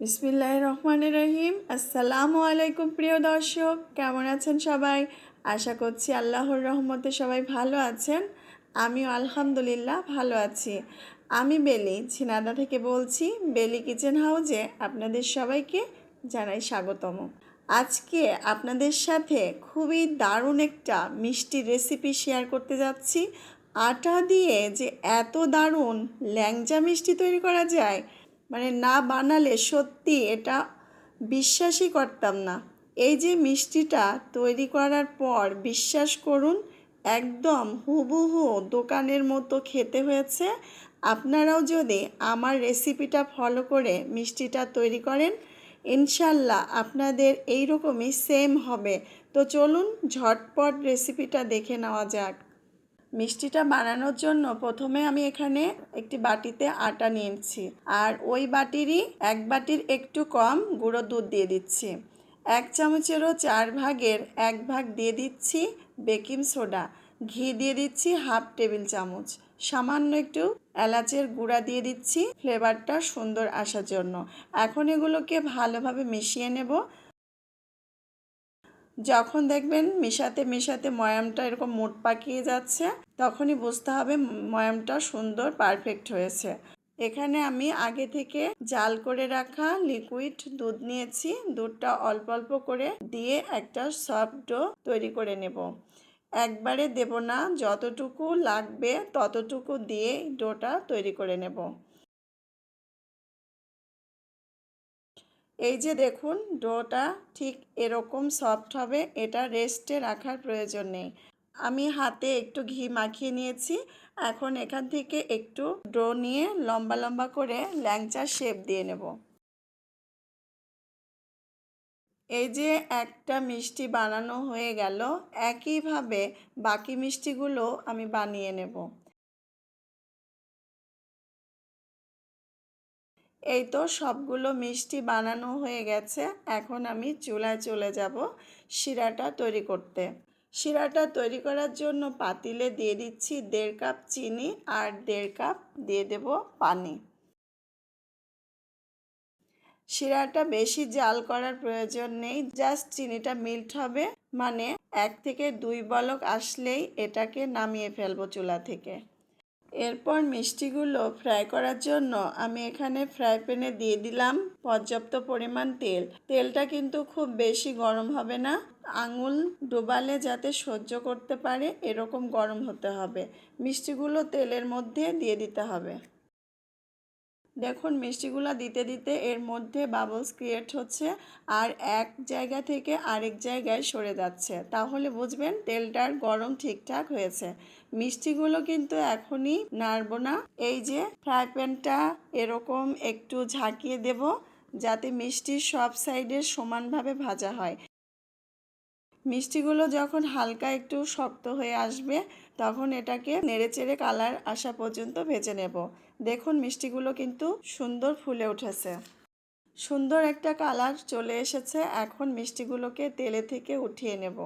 বিসমিল্লাহ রহমান রহিম। আসসালামু আলাইকুম প্রিয় দর্শক, কেমন আছেন সবাই? আশা করছি আল্লাহর রহমতে সবাই ভালো আছেন। আমিও আলহামদুলিল্লাহ ভালো আছি। আমি বেলি ঝিনাদা থেকে বলছি, বেলি কিচেন হাউজে আপনাদের সবাইকে জানাই স্বাগতম। আজকে আপনাদের সাথে খুবই দারুণ একটা মিষ্টি রেসিপি শেয়ার করতে যাচ্ছি। আটা দিয়ে যে এত দারুণ ল্যাংচা মিষ্টি তৈরি করা যায় মানে না বানালে সত্যি এটা বিশ্বাসই করতাম না। এই যে মিষ্টিটা তৈরি করার পর বিশ্বাস করুন, একদম হুবহু দোকানের মতো খেতে হয়েছে। আপনারাও যদি আমার রেসিপিটা ফলো করে মিষ্টিটা তৈরি করেন, ইনশাল্লাহ আপনাদের এই রকমই সেম হবে। তো চলুন ঝটপট রেসিপিটা দেখে নেওয়া যাক। মিষ্টিটা বানানোর জন্য প্রথমে আমি এখানে একটি বাটিতে আটা নিয়েছি আর ওই বাটিরই এক বাটির একটু কম গুঁড়ো দুধ দিয়ে দিচ্ছি। এক চামচেরও চার ভাগের এক ভাগ দিয়ে দিচ্ছি বেকিং সোডা। ঘি দিয়ে দিচ্ছি হাফ টেবিল চামচ। সামান্য একটু এলাচের গুঁড়া দিয়ে দিচ্ছি। ফ্লেভারটা সুন্দর আসার জন্য। এখন এগুলোকে ভালোভাবে মিশিয়ে নেব। যখন দেখবেন মিশাতে মিশাতে ময়ামটা এরকম মোট পাকিয়ে যাচ্ছে, তখনই বুঝতে হবে ময়ামটা সুন্দর পারফেক্ট হয়েছে। এখানে আমি আগে থেকে জাল করে রাখা লিকুইড দুধ নিয়েছি। দুধটা অল্প অল্প করে দিয়ে একটা সফট ডো তৈরি করে নেব। একবারে দেব না, যতটুকু লাগবে ততটুকু দিয়ে ডোটা তৈরি করে নেব। এই যে দেখুন, ডোটা ঠিক এরকম সফট হবে, এটা রেস্টে রাখার প্রয়োজন নেই। আমি হাতে একটু ঘি মাখিয়ে নিয়েছি, এখন এখান থেকে একটু ডো নিয়ে লম্বা লম্বা করে ল্যাংচার শেপ দিয়ে নেব। এই যে একটা মিষ্টি বানানো হয়ে গেল, একইভাবে বাকি মিষ্টিগুলো আমি বানিয়ে নেব। এই তো সবগুলো মিষ্টি বানানো হয়ে গেছে। এখন আমি চুলায় চলে যাব শিরাটা তৈরি করতে। শিরাটা তৈরি করার জন্য পাতিলে দিয়ে দিচ্ছি দেড় কাপ চিনি আর দেড় কাপ দিয়ে দেব পানি। শিরাটা বেশি জাল করার প্রয়োজন নেই, জাস্ট চিনিটা মিল্ট হবে। মানে এক থেকে দুই বলক আসলেই এটাকে নামিয়ে ফেলব চুলা থেকে। এরপর মিষ্টিগুলো ফ্রাই করার জন্য আমি এখানে ফ্রাই প্যানে দিয়ে দিলাম পর্যাপ্ত পরিমাণ তেল। তেলটা কিন্তু খুব বেশি গরম হবে না। আঙুল ডোবালে যাতে সহ্য করতে পারে, এরকম গরম হতে হবে। মিষ্টিগুলো তেলের মধ্যে দিয়ে দিতে হবে। দেখুন, মিষ্টিগুলো দিতে দিতে এর মধ্যে বাবলস ক্রিয়েট হচ্ছে আর এক জায়গা থেকে আরেক জায়গায় সরে যাচ্ছে। তাহলে বুঝবেন তেলটার গরম ঠিকঠাক হয়েছে। মিষ্টিগুলো কিন্তু এখনই নাড়বো না। এই যে ফ্রাই প্যানটা এরকম একটু ঝাঁকিয়ে দেব যাতে মিষ্টি সব সাইডে সমানভাবে ভাজা হয়। মিষ্টিগুলো যখন হালকা একটু শক্ত হয়ে আসবে, তখন এটাকে নেড়েচেড়ে কালার আসা পর্যন্ত ভেজে নেব। দেখুন মিষ্টিগুলো কিন্তু সুন্দর ফুলে উঠেছে। সুন্দর একটা কালার চলে এসেছে। এখন মিষ্টিগুলোকে তেলে থেকে উঠিয়ে নেব।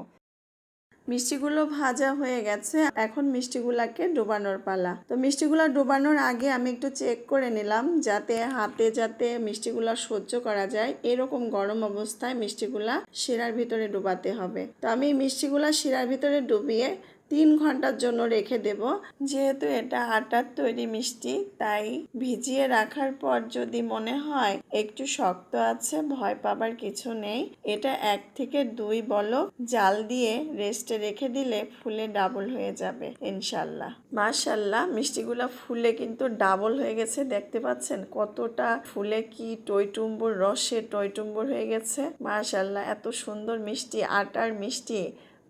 মিষ্টিগুলো ভাজা হয়ে গেছে। এখন মিষ্টিগুলাকে ডোবানোর পালা। তো মিষ্টিগুলো ডোবানোর আগে আমি একটু চেক করে নিলাম যাতে হাতে যাতে মিষ্টিগুলো সহ্য করা যায়। এরকম গরম অবস্থায় মিষ্টিগুলা শিরার ভিতরে ডোবাতে হবে। তো আমি মিষ্টিগুলা শিরার ভিতরে ডুবিয়ে তিন ঘণ্টার জন্য রেখে দেব। যেহেতু এটা আটার তৈরি মিষ্টি, তাই ভিজিয়ে রাখার পর যদি মনে হয় একটু শক্ত আছে, ভয় পাবার কিছু নেই। এটা এক থেকে দুই বলক জাল দিয়ে রেস্টে রেখে দিলে ফুলে ডাবল হয়ে যাবে, ইনশাল্লাহ। মাশাল্লাহ, মিষ্টিগুলো ফুলে কিন্তু ডাবল হয়ে গেছে, দেখতে পাচ্ছেন কতটা ফুলে কি টইটুম্বুর রসে টইটুম্বুর হয়ে গেছে। মাশাল্লাহ, এত সুন্দর মিষ্টি, আটার মিষ্টি।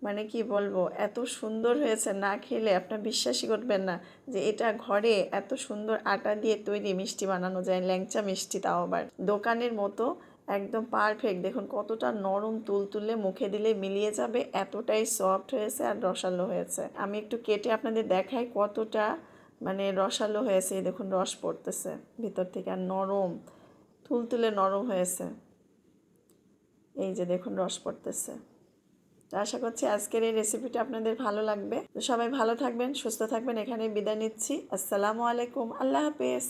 মানে কি বলব, এত সুন্দর হয়েছে না খেলে আপনার বিশ্বাসই করবেন না যে এটা ঘরে এত সুন্দর আটা দিয়ে তৈরি মিষ্টি বানানো যায়, ল্যাংচা মিষ্টি তাও আবার। দোকানের মতো একদম পারফেক্ট দেখুন কতটা নরম তুলতুলে মুখে দিলে মিলিয়ে যাবে, এতটাই সফট হয়েছে আর রসালো হয়েছে। আমি একটু কেটে আপনাদের দেখাই কতটা মানে রসালো হয়েছে দেখুন রস পড়তেছে ভিতর থেকে আর নরম, তুলতুলে নরম হয়েছে। এই যে দেখুন রস পড়তেছে। তো আশা করছি আজকের এই রেসিপিটা আপনাদের ভালো লাগবে। তো সবাই ভালো থাকবেন, সুস্থ থাকবেন এখানে বিদায় নিচ্ছি। আসসালামু আলাইকুম, আল্লাহ হাফেজ।